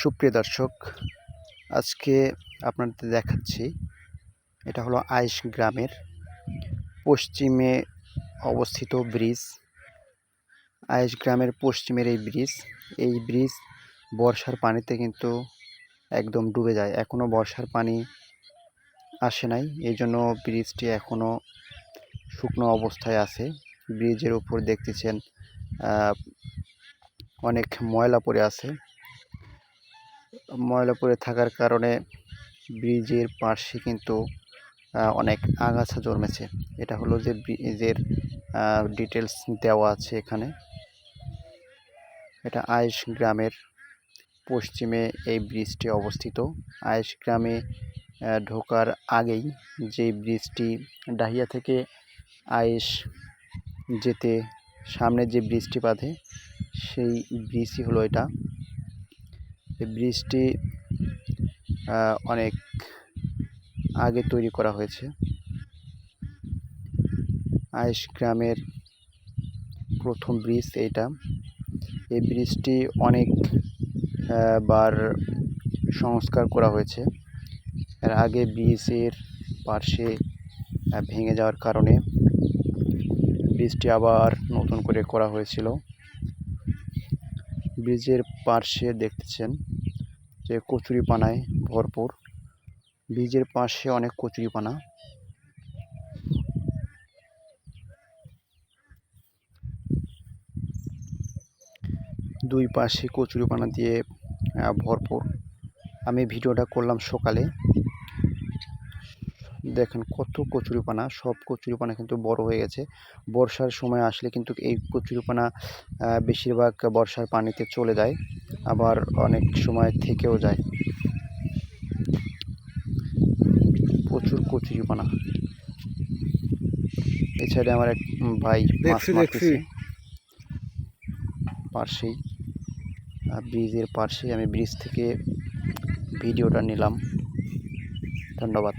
সুপ্রিয় দর্শক, আজকে আপনাদের দেখাচ্ছি, এটা হলো আইস গ্রামের পশ্চিমে অবস্থিত ব্রিজ। আইস গ্রামের পশ্চিমের এই ব্রিজ এই ব্রিজ বর্ষার পানিতে কিন্তু একদম ডুবে যায়। এখনও বর্ষার পানি আসে নাই, এই জন্য ব্রিজটি এখনও শুকনো অবস্থায় আছে। ব্রিজের উপর দেখতেছেন অনেক ময়লা পড়ে আছে। ময়লা পড়ে থাকার কারণে ব্রিজের পাশে কিন্তু অনেক আগাছা জন্মেছে। এটা হলো যে ব্রিজের ডিটেলস দেওয়া আছে এখানে। এটা আয়েশ গ্রামের পশ্চিমে এই ব্রিজটি অবস্থিত। আয়েশ গ্রামে ঢোকার আগেই যে ব্রিজটি ডাহিয়া থেকে আয়েশ যেতে সামনে যে ব্রিজটি বাঁধে, সেই ব্রিজই হলো এটা। এই ব্রিজটি অনেক আগে তৈরি করা হয়েছে। আয়েশ গ্রামের প্রথম ব্রিজ এইটা এই ব্রিজটি অনেক বার সংস্কার করা হয়েছে। এর আগে ব্রিজের আহ, ভেঙে যাওয়ার কারণে ব্রিজটি আবার নতুন করে করা হয়েছিল। ব্রিজের পাশে দেখতেছেন যে কচুরিপানায় ভরপুর। ব্রিজের পাশে অনেক কচুরিপানা। দুই পাশে কচুরিপানা দিয়ে ভরপুর। আমি ভিডিওটা করলাম সকালে। দেখেন কত কচুরিপানা সব কচুরিপানা কিন্তু বড় হয়ে গেছে। বর্ষার সময় আসলে কিন্তু এই কচুরিপানা বেশিরভাগ বর্ষার পানিতে চলে যায় আবার অনেক সময় থেকেও যায়। প্রচুর কচুরিপানা। এছাড়া আমার এক ভাই মাছ মারতেছে। পাশেই ব্রিজের পাশেই আমি ব্রিজ থেকে ভিডিওটা নিলাম। ধন্যবাদ।